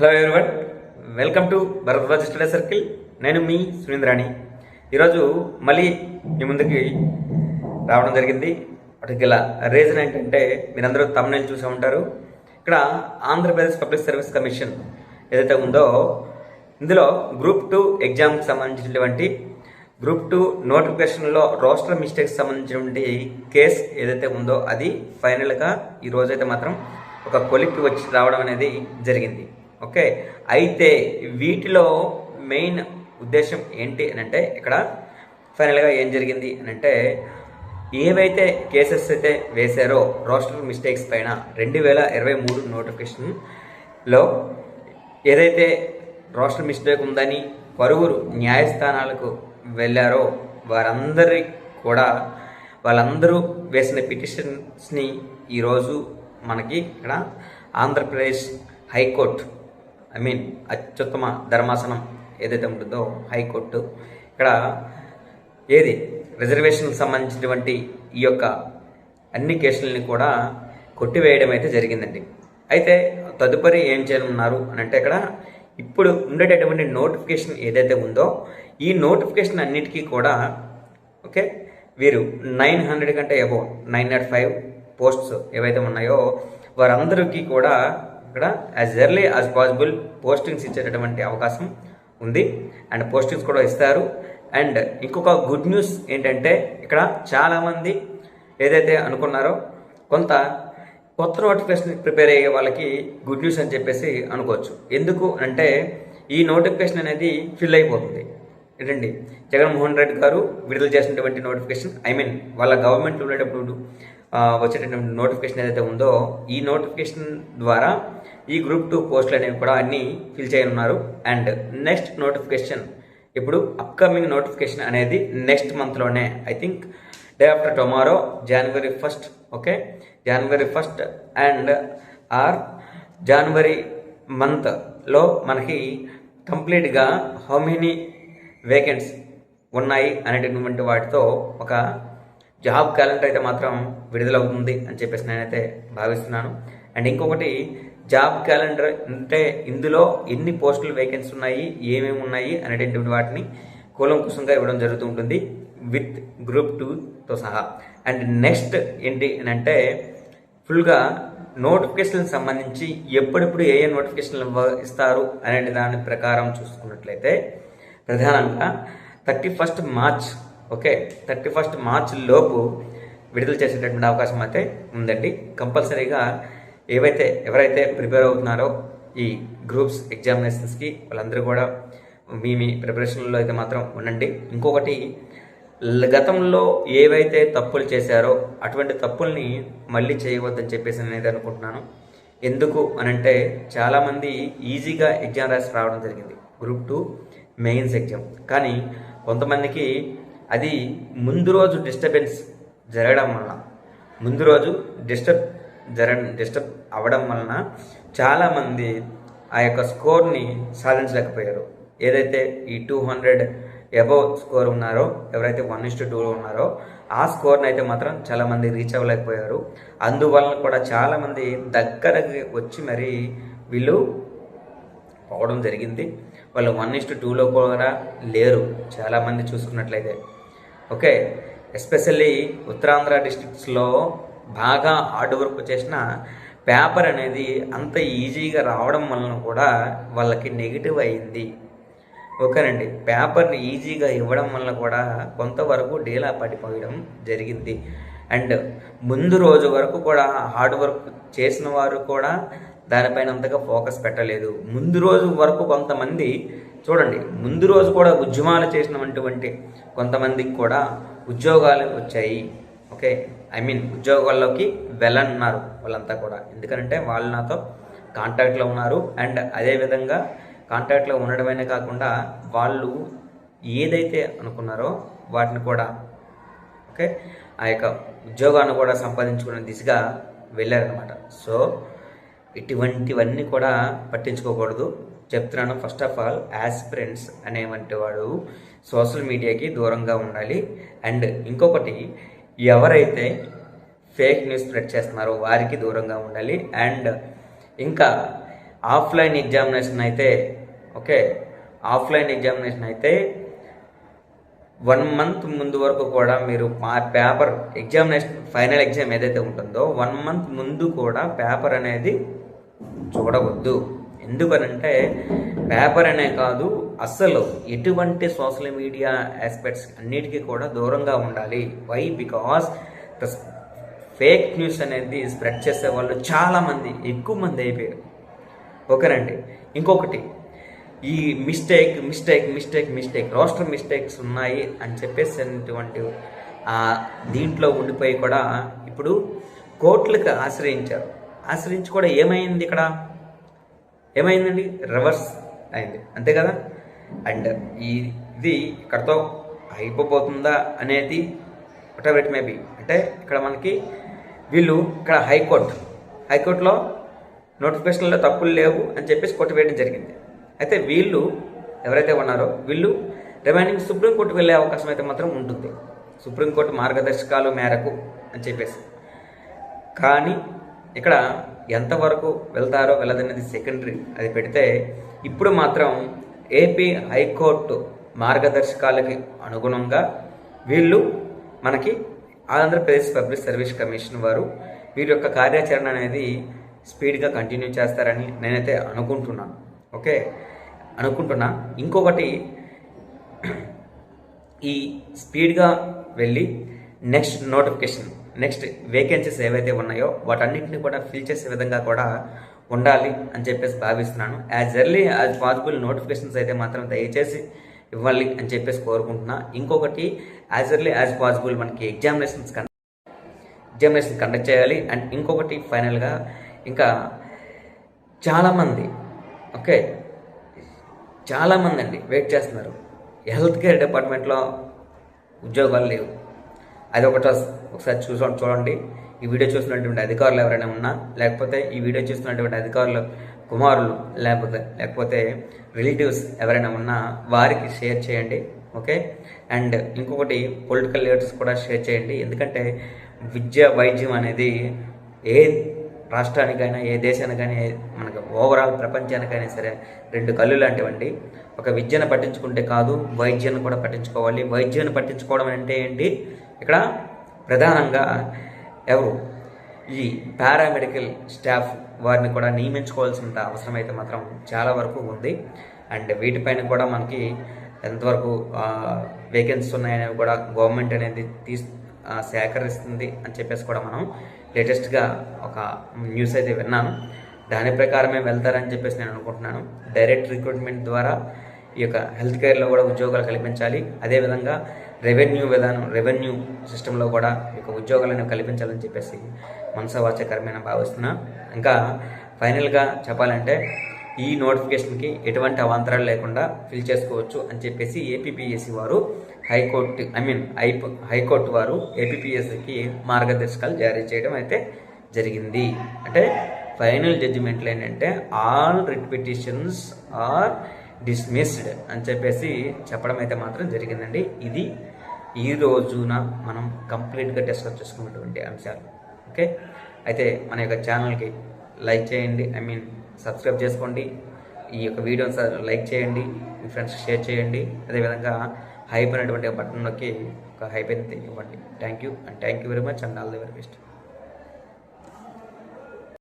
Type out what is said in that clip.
Hello everyone welcome to Bharadwaj study circle నేను మీ సునీంద్రాణి. ఈరోజు మళ్ళీ మీ ముందుకి రావడం జరిగింది. వాటికి గల రీజన్ ఏంటంటే మీరందరూ తమిళ చూసే ఉంటారు. ఇక్కడ ఆంధ్రప్రదేశ్ పబ్లిక్ సర్వీస్ కమిషన్ ఏదైతే ఉందో ఇందులో గ్రూప్ టూ ఎగ్జామ్కి సంబంధించినటువంటి గ్రూప్ టూ నోటిఫికేషన్లో రోస్టర్ మిస్టేక్స్ సంబంధించినటువంటి కేస్ ఏదైతే ఉందో అది ఫైనల్గా ఈ రోజైతే మాత్రం ఒక కొలిక్కి వచ్చి రావడం అనేది జరిగింది. ఓకే. అయితే వీటిలో మెయిన్ ఉద్దేశం ఏంటి అని అంటే ఇక్కడ ఫైనల్గా ఏం జరిగింది అని అంటే ఏవైతే కేసెస్ అయితే వేశారో రోస్టర్ మిస్టేక్స్ పైన రెండు వేల ఇరవై మూడు నోటిఫికేషన్లో ఏదైతే రోస్టర్ మిస్టేక్ ఉందని పరువురు న్యాయస్థానాలకు వెళ్ళారో వారందరి కూడా వాళ్ళందరూ వేసిన పిటిషన్స్ని ఈరోజు మనకి ఇక్కడ ఆంధ్రప్రదేశ్ హైకోర్టు ఐ మీన్ అత్యుత్తమ ధర్మాసనం ఏదైతే ఉంటుందో హైకోర్టు. ఇక్కడ ఏది? రిజర్వేషన్కి సంబంధించినటువంటి ఈ యొక్క అన్ని కేసులని కూడా కొట్టివేయడం అయితే జరిగిందండి. అయితే తదుపరి ఏం చేయనున్నారు అని అంటే ఇక్కడ ఇప్పుడు ఉండేటటువంటి నోటిఫికేషన్ ఏదైతే ఉందో ఈ నోటిఫికేషన్ అన్నిటికీ కూడా ఓకే వీరు నైన్ హండ్రెడ్ కంటే above nine naught five posts ఏవైతే ఉన్నాయో వారందరికీ కూడా ఇక్కడ as early as possible postings ఇచ్చేటటువంటి అవకాశం ఉంది. అండ్ పోస్టింగ్స్ కూడా ఇస్తారు. అండ్ ఇంకొక గుడ్ న్యూస్ ఏంటంటే ఇక్కడ చాలామంది ఏదైతే అనుకున్నారో కొంత కొత్త నోటిఫికేషన్ ప్రిపేర్ అయ్యే వాళ్ళకి గుడ్ న్యూస్ అని చెప్పేసి అనుకోవచ్చు. ఎందుకు అంటే ఈ నోటిఫికేషన్ అనేది ఫిల్ అయిపోతుంది. ఏంటండి? జగన్మోహన్ రెడ్డి గారు విడుదల చేసినటువంటి నోటిఫికేషన్ ఐ మీన్ వాళ్ళ గవర్నమెంట్ ఉండేటప్పుడు వచ్చేటటువంటి నోటిఫికేషన్ ఏదైతే ఉందో ఈ నోటిఫికేషన్ ద్వారా ఈ గ్రూప్ టూ పోస్టులు అనేవి కూడా అన్నీ ఫిల్ చేయనున్నారు. అండ్ నెక్స్ట్ నోటిఫికేషన్ ఇప్పుడు అప్కమింగ్ నోటిఫికేషన్ అనేది next మంత్లోనే I think day after tomorrow January first okay? January first and or January మంత్లో మనకి కంప్లీట్గా హౌ మెనీ వేకెంట్స్ ఉన్నాయి అనేటటువంటి వాటితో ఒక జాబ్ క్యాలెండర్ అయితే మాత్రం విడుదలవుతుంది అని చెప్పేసి నేనైతే భావిస్తున్నాను. అండ్ ఇంకొకటి జాబ్ క్యాలెండర్ అంటే ఇందులో ఎన్ని పోస్టులు వేకెన్సీ ఉన్నాయి ఏమేమి ఉన్నాయి అనేటటువంటి వాటిని కూలంకుశంగా ఇవ్వడం జరుగుతూ ఉంటుంది విత్ గ్రూప్ టూతో సహా. అండ్ నెక్స్ట్ ఏంటి అని అంటే ఫుల్గా నోటిఫికేషన్ సంబంధించి ఎప్పుడెప్పుడు ఏ ఏ నోటిఫికేషన్లు ఇస్తారు అనే దాని ప్రకారం చూసుకున్నట్లయితే ప్రధానంగా thirty first March okay thirty first March లోపు విడుదల చేసేటటువంటి అవకాశం అయితే ఉందండి. కంపల్సరీగా ఏవైతే ఎవరైతే ప్రిపేర్ అవుతున్నారో ఈ గ్రూప్స్ ఎగ్జామినేషన్స్కి వాళ్ళందరూ కూడా మీ మీ ప్రిపరేషన్లో అయితే మాత్రం ఉండండి. ఇంకొకటి గతంలో ఏవైతే తప్పులు చేశారో అటువంటి తప్పుల్ని మళ్ళీ చేయవద్దని చెప్పేసి నేను అనుకుంటున్నాను. ఎందుకు అనంటే చాలామంది ఈజీగా ఎగ్జామ్ రాసి రావడం జరిగింది. Group two mains exam. కానీ కొంతమందికి అది ముందు రోజు డిస్టర్బెన్స్ జరగడం వలన ముందు రోజు డిస్టర్బ్ జర డిస్టర్బ్ అవ్వడం వలన చాలామంది ఆ యొక్క స్కోర్ని సాధించలేకపోయారు. ఏదైతే ఈ టూ హండ్రెడ్ ఎబవ్ స్కోర్ ఉన్నారో ఎవరైతే వన్ ఇస్ టూ ఉన్నారో ఆ స్కోర్ని అయితే మాత్రం చాలామంది రీచ్ అవ్వలేకపోయారు. అందువలన కూడా చాలామంది దగ్గరకి వచ్చి మరి వీళ్ళు పోవడం జరిగింది. వాళ్ళు వన్ ఇస్ టూలో కూడా లేరు. చాలామంది చూసుకున్నట్లయితే. ఓకే? ఎస్పెషల్లీ ఉత్తరాంధ్ర డిస్ట్రిక్ట్స్లో బాగా హార్డ్ వర్క్ చేసిన పేపర్ అనేది అంత ఈజీగా రావడం వలన కూడా వాళ్ళకి నెగిటివ్ అయింది. ఓకేనండి పేపర్ని ఈజీగా ఇవ్వడం వల్ల కూడా కొంతవరకు డీలా పడిపోయడం జరిగింది. అండ్ ముందు రోజు వరకు కూడా హార్డ్ వర్క్ చేసిన వారు కూడా దానిపైన అంతగా ఫోకస్ పెట్టలేదు. ముందు రోజు వరకు కొంతమంది చూడండి ముందు రోజు కూడా ఉద్యమాలు చేసినటువంటి కొంతమందికి కూడా ఉద్యోగాలు వచ్చాయి. ఓకే? ఐ మీన్ ఉద్యోగాల్లోకి వెళ్ళనున్నారు వాళ్ళంతా కూడా. ఎందుకంటే వాళ్ళు నాతో కాంటాక్ట్లో ఉన్నారు. అండ్ అదేవిధంగా కాంటాక్ట్లో ఉండడమే కాకుండా వాళ్ళు ఏదైతే అనుకున్నారో వాటిని కూడా ఓకే? ఆ యొక్క ఉద్యోగాన్ని కూడా సంపాదించుకునే దిశగా వెళ్ళారనమాట సో ఇటువంటివన్నీ కూడా పట్టించుకోకూడదు. చెప్తున్నాను ఫస్ట్ ఆఫ్ ఆల్ యాస్పిరెంట్స్ అనేవంటి వాడు సోషల్ మీడియాకి దూరంగా ఉండాలి. అండ్ ఇంకొకటి ఎవరైతే ఫేక్ న్యూస్ స్ప్రెడ్ చేస్తున్నారో వారికి దూరంగా ఉండాలి. అండ్ ఇంకా ఆఫ్లైన్ ఎగ్జామినేషన్ అయితే ఓకే ఆఫ్లైన్ ఎగ్జామినేషన్ అయితే వన్ మంత్ ముందు వరకు కూడా మీరు పేపర్ ఎగ్జామినేషన్ ఫైనల్ ఎగ్జామ్ ఏదైతే ఉంటుందో వన్ మంత్ ముందు కూడా పేపర్ అనేది చూడవద్దు. ఎందుకనంటే పేపర్ అనే కాదు అస్సలు ఎటువంటి సోషల్ మీడియా ఆస్పెక్ట్స్ అన్నిటికీ కూడా దూరంగా ఉండాలి. Why because the fake news అనేది స్ప్రెడ్ చేసే వాళ్ళు చాలామంది ఎక్కువ మంది అయిపోయారు. ఓకేనండి? ఇంకొకటి ఈ mistake mistake mistake mistake roster mistakes ఉన్నాయి అని చెప్పేసినటువంటి ఆ దీంట్లో ఉండిపోయి కూడా ఇప్పుడు కోర్టులకు ఆశ్రయించారు. ఆశ్రయించి కూడా ఏమైంది ఇక్కడ? ఏమైందండి? రివర్స్ అయింది. అంతే కదా? అండ్ ఈ ఇది ఇక్కడతో అయిపోబోతుందా అనేది వాట్ ఇట్ మేబీ అంటే ఇక్కడ మనకి వీళ్ళు ఇక్కడ హైకోర్టు హైకోర్టులో నోటిఫికేషన్లో తప్పులు లేవు అని చెప్పేసి కొట్టివేయడం జరిగింది. అయితే వీళ్ళు ఎవరైతే ఉన్నారో వీళ్ళు రిమైనింగ్ సుప్రీంకోర్టుకు వెళ్ళే అవకాశం అయితే మాత్రం ఉంటుంది. సుప్రీంకోర్టు మార్గదర్శకాలు మేరకు అని చెప్పేసి. కానీ ఇక్కడ ఎంతవరకు వెళ్తారో వెళ్ళదనేది సెకండరీ అది పెడితే ఇప్పుడు మాత్రం ఏపీ హైకోర్టు మార్గదర్శకాలకి అనుగుణంగా వీళ్ళు మనకి ఆంధ్రప్రదేశ్ పబ్లిక్ సర్వీస్ కమిషన్ వారు వీరి యొక్క కార్యాచరణ అనేది స్పీడ్గా కంటిన్యూ చేస్తారని నేనైతే అనుకుంటున్నాను. ఓకే? అనుకుంటున్నా. ఇంకొకటి ఈ స్పీడ్గా వెళ్ళి నెక్స్ట్ నోటిఫికేషన్ నెక్స్ట్ వేకెన్సీస్ ఏవైతే ఉన్నాయో వాటన్నింటిని కూడా ఫిల్ చేసే విధంగా కూడా ఉండాలి అని చెప్పేసి భావిస్తున్నాను. As early as possible notifications అయితే మాత్రం దయచేసి ఇవ్వాలి అని చెప్పేసి కోరుకుంటున్నా. ఇంకొకటి యాజ్ ఎర్లీ యాజ్ పాసిబుల్ మనకి ఎగ్జామినేషన్స్ ఎగ్జామినేషన్ కండక్ట్ చేయాలి. అండ్ ఇంకొకటి ఫైనల్గా ఇంకా చాలామంది ఓకే చాలామంది అండి వెయిట్ చేస్తున్నారు. హెల్త్ కేర్ డిపార్ట్మెంట్లో ఉద్యోగాలు లేవు. అది ఒకటి ఒకసారి చూస చూడండి. ఈ వీడియో చూస్తున్నటువంటి అధికారులు ఎవరైనా ఉన్నా లేకపోతే ఈ వీడియో చూస్తున్నటువంటి అధికారులు కుమారులు లేకపోతే లేకపోతే రిలేటివ్స్ ఎవరైనా ఉన్నా వారికి షేర్ చేయండి ఓకే అండ్ ఇంకొకటి పొలిటికల్ లీడర్స్ కూడా షేర్ చేయండి. ఎందుకంటే విద్య వైద్యం అనేది ఏ రాష్ట్రానికైనా ఏ దేశానికైనా ఏ- మనకు ఓవరాల్ ప్రపంచానికైనా సరే రెండు కళ్ళు లాంటివండి. ఒక విద్యను పట్టించుకుంటే కాదు వైద్యాన్ని కూడా పట్టించుకోవాలి. వైద్యాన్ని పట్టించుకోవడం అంటే ఏంటి? ఇక్కడ ప్రధానంగా ఎవరు? ఈ పారామెడికల్ స్టాఫ్ వారిని కూడా నియమించుకోవాల్సిన అవసరం అయితే మాత్రం చాలా వరకు ఉంది. అండ్ వీటిపైన కూడా మనకి ఎంతవరకు వేకెన్సీస్ ఉన్నాయనేవి కూడా గవర్నమెంట్ అనేది తీ సేకరిస్తుంది అని చెప్పేసి కూడా మనం లేటెస్ట్గా ఒక న్యూస్ అయితే విన్నాను. దాని ప్రకారమే వెళ్తారని చెప్పేసి నేను అనుకుంటున్నాను. డైరెక్ట్ రిక్రూట్మెంట్ ద్వారా ఈ యొక్క హెల్త్ కేర్లో కూడా ఉద్యోగాలు కల్పించాలి. అదేవిధంగా రెవెన్యూ విధానం రెవెన్యూ సిస్టంలో కూడా యొక్క ఉద్యోగాలను కల్పించాలని చెప్పేసి మనసవాచకరమైన భావిస్తున్నా. ఇంకా ఫైనల్గా చెప్పాలంటే ఈ నోటిఫికేషన్కి ఎటువంటి అవాంతరాలు లేకుండా ఫిల్ చేసుకోవచ్చు అని చెప్పేసి ఏపీపీఎస్సీ వారు high court I mean high high court వారు ఏపీపీఎస్సీకి మార్గదర్శకాలు జారీ చేయడం అయితే జరిగింది. అంటే ఫైనల్ జడ్జిమెంట్లు ఏంటంటే all writ petitions are dismissed అని చెప్పేసి చెప్పడం అయితే మాత్రం జరిగిందండి. ఇది ఈ రోజున మనం కంప్లీట్గా డిస్కస్ చేసుకున్నటువంటి అంశాలు. ఓకే అయితే మన యొక్క ఛానల్కి లైక్ చేయండి. ఐ మీన్ సబ్స్క్రైబ్ చేసుకోండి. ఈ యొక్క వీడియోని లైక్ చేయండి. మీ ఫ్రెండ్స్కి షేర్ చేయండి. అదేవిధంగా హైప్ అనేటువంటి బటన్ నొక్కి ఒక హైప్ అయితే ఇవ్వండి. Thank you and thank you very much and all the very best